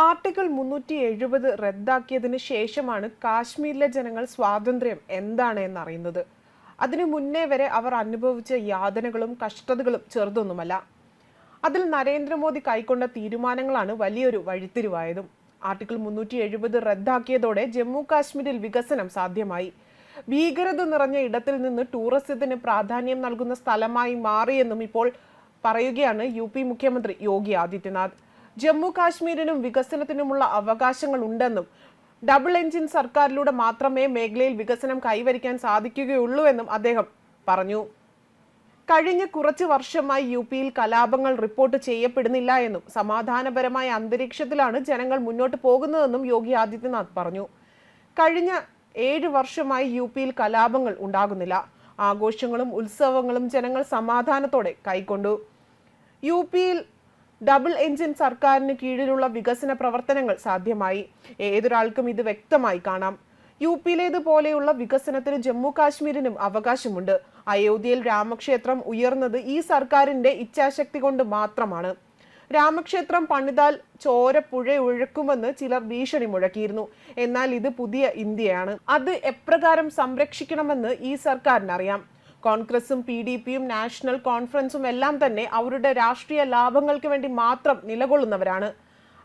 Article മുന്നൂറ്റി എഴുപത് റദ്ദാക്കിയതിന് ശേഷമാണ് കാശ്മീരിലെ ജനങ്ങൾ സ്വാതന്ത്ര്യം എന്താണ് എന്നറിയുന്നത് അതിനു മുന്നേ വരെ അവർ അനുഭവിച്ച യാതനകളും കഷ്ടതകളും ചെറുതൊന്നുമല്ല. അതിൽ നരേന്ദ്രമോദി കൈക്കൊണ്ട തീരുമാനങ്ങളാണ് വലിയൊരു വഴിത്തിരിവായതും. ആർട്ടിക്കിൾ മുന്നൂറ്റി എഴുപത് റദ്ദാക്കിയതോടെ ജമ്മു കാശ്മീരിൽ വികസനം സാധ്യമായി. ഭീകരത നിറഞ്ഞ ഇടത്തിൽ നിന്ന് ടൂറിസത്തിന് പ്രാധാന്യം നൽകുന്ന സ്ഥലമായി മാറിയെന്നും ഇപ്പോൾ പറയുകയാണ് യു മുഖ്യമന്ത്രി യോഗി ആദിത്യനാഥ്. ജമ്മു കാശ്മീരിനും വികസനത്തിനുമുള്ള അവകാശങ്ങൾ ഉണ്ടെന്നും ഡബിൾ എഞ്ചിൻ സർക്കാരിലൂടെ മാത്രമേ മേഖലയിൽ വികസനം കൈവരിക്കാൻ സാധിക്കുകയുള്ളൂ എന്നും അദ്ദേഹം പറഞ്ഞു. കഴിഞ്ഞ കുറച്ച് വർഷമായി യു പിയിൽ കലാപങ്ങൾ റിപ്പോർട്ട് ചെയ്യപ്പെടുന്നില്ല എന്നും സമാധാനപരമായ അന്തരീക്ഷത്തിലാണ് ജനങ്ങൾ മുന്നോട്ട് പോകുന്നതെന്നും യോഗി ആദിത്യനാഥ് പറഞ്ഞു. കഴിഞ്ഞ ഏഴ് വർഷമായി യു പിയിൽ കലാപങ്ങൾ ഉണ്ടാകുന്നില്ല. ആഘോഷങ്ങളും ഉത്സവങ്ങളും ജനങ്ങൾ സമാധാനത്തോടെ കൈക്കൊണ്ടു. യു പിയിൽ ഡബിൾ എഞ്ചിൻ സർക്കാരിന് കീഴിലുള്ള വികസന പ്രവർത്തനങ്ങൾ സാധ്യമായി. ഏതൊരാൾക്കും ഇത് വ്യക്തമായി കാണാം. യു പിയിലേതുപോലെയുള്ള വികസനത്തിന് ജമ്മു കാശ്മീരിനും അവകാശമുണ്ട്. അയോധ്യയിൽ രാമക്ഷേത്രം ഉയർന്നത് ഈ സർക്കാരിന്റെ ഇച്ഛാശക്തി കൊണ്ട് മാത്രമാണ്. രാമക്ഷേത്രം പണിതാൽ ചോര പുഴ ഒഴുക്കുമെന്ന് ചിലർ ഭീഷണി മുഴക്കിയിരുന്നു. എന്നാൽ ഇത് പുതിയ ഇന്ത്യയാണ്. അത് എപ്രകാരം സംരക്ഷിക്കണമെന്ന് ഈ സർക്കാരിനറിയാം. കോൺഗ്രസും പി ഡി പിയും നാഷണൽ കോൺഫറൻസും എല്ലാം തന്നെ അവരുടെ രാഷ്ട്രീയ ലാഭങ്ങൾക്ക് വേണ്ടി മാത്രം നിലകൊള്ളുന്നവരാണ്.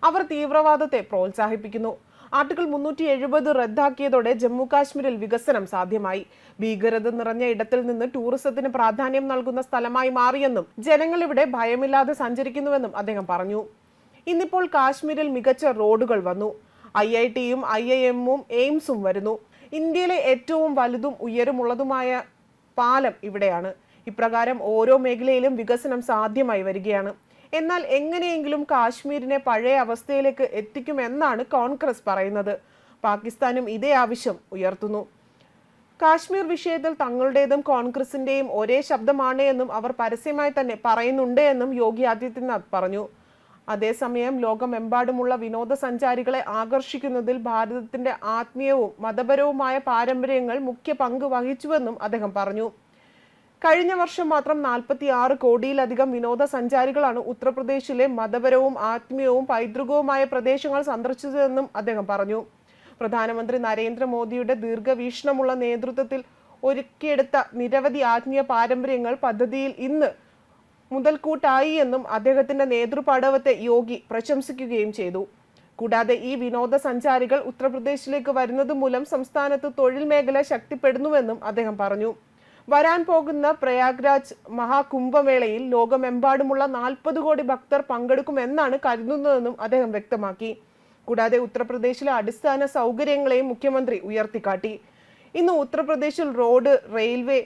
അവർ തീവ്രവാദത്തെ പ്രോത്സാഹിപ്പിക്കുന്നു. ആർട്ടിക്കിൾ മുന്നൂറ്റി എഴുപത് റദ്ദാക്കിയതോടെ ജമ്മു കാശ്മീരിൽ വികസനം സാധ്യമായി. ഭീകരത നിറഞ്ഞ ഇടത്തിൽ നിന്ന് ടൂറിസത്തിന് പ്രാധാന്യം നൽകുന്ന സ്ഥലമായി മാറിയെന്നും ജനങ്ങൾ ഇവിടെ ഭയമില്ലാതെ സഞ്ചരിക്കുന്നുവെന്നും അദ്ദേഹം പറഞ്ഞു. ഇന്നിപ്പോൾ കാശ്മീരിൽ മികച്ച റോഡുകൾ വന്നു. ഐ ഐ ടിയും ഐ ഐ എമ്മും എയിംസും വരുന്നു. ഇന്ത്യയിലെ ഏറ്റവും വലുതും ഉയരമുള്ളതുമായ പാലം ഇവിടെയാണ്. ഇപ്രകാരം ഓരോ മേഖലയിലും വികസനം സാധ്യമായി വരികയാണ്. എന്നാൽ എങ്ങനെയെങ്കിലും കാശ്മീരിനെ പഴയ അവസ്ഥയിലേക്ക് എത്തിക്കുമെന്നാണ് കോൺഗ്രസ് പറയുന്നത്. പാകിസ്ഥാനും ഇതേ ആവശ്യം ഉയർത്തുന്നു. കാശ്മീർ വിഷയത്തിൽ തങ്ങളുടേതും കോൺഗ്രസിന്റെയും ഒരേ ശബ്ദമാണ് എന്നും അവർ പരസ്യമായി തന്നെ പറയുന്നുണ്ട് എന്നും യോഗി ആദിത്യനാഥ് പറഞ്ഞു. അതേസമയം ലോകമെമ്പാടുമുള്ള വിനോദസഞ്ചാരികളെ ആകർഷിക്കുന്നതിൽ ഭാരതത്തിന്റെ ആത്മീയവും മതപരവുമായ പാരമ്പര്യങ്ങൾ മുഖ്യ പങ്ക് വഹിച്ചുവെന്നും അദ്ദേഹം പറഞ്ഞു. കഴിഞ്ഞ വർഷം മാത്രം നാൽപ്പത്തി ആറ് കോടിയിലധികം വിനോദസഞ്ചാരികളാണ് ഉത്തർപ്രദേശിലെ മതപരവും ആത്മീയവും പൈതൃകവുമായ പ്രദേശങ്ങൾ സന്ദർശിച്ചതെന്നും അദ്ദേഹം പറഞ്ഞു. പ്രധാനമന്ത്രി നരേന്ദ്രമോദിയുടെ ദീർഘവീക്ഷണമുള്ള നേതൃത്വത്തിൽ ഒരുക്കിയെടുത്ത നിരവധി ആത്മീയ പാരമ്പര്യങ്ങൾ പദ്ധതിയിൽ ഇന്ന് മുതൽക്കൂട്ടായി എന്നും അദ്ദേഹത്തിന്റെ നേതൃപാടവത്തെ യോഗി പ്രശംസിക്കുകയും ചെയ്തു. കൂടാതെ ഈ വിനോദസഞ്ചാരികൾ ഉത്തർപ്രദേശിലേക്ക് വരുന്നത് മൂലം സംസ്ഥാനത്ത് തൊഴിൽ മേഖല ശക്തിപ്പെടുന്നുവെന്നും അദ്ദേഹം പറഞ്ഞു. വരാൻ പോകുന്ന പ്രയാഗ്രാജ് മഹാകുംഭമേളയിൽ ലോകമെമ്പാടുമുള്ള നാൽപ്പത് കോടി ഭക്തർ പങ്കെടുക്കുമെന്നാണ് കരുതുന്നതെന്നും അദ്ദേഹം വ്യക്തമാക്കി. കൂടാതെ ഉത്തർപ്രദേശിലെ അടിസ്ഥാന സൗകര്യങ്ങളെയും മുഖ്യമന്ത്രി ഉയർത്തിക്കാട്ടി. ഇന്ന് ഉത്തർപ്രദേശിൽ റോഡ് റെയിൽവേ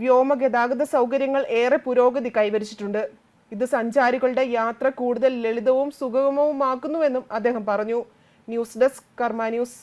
വ്യോമ ഗതാഗത സൗകര്യങ്ങൾ ഏറെ പുരോഗതി കൈവരിച്ചിട്ടുണ്ട്. ഇത് സഞ്ചാരികളുടെ യാത്ര കൂടുതൽ ലളിതവും സുഗമവുമാക്കുന്നുവെന്നും അദ്ദേഹം പറഞ്ഞു. News desk Karma news.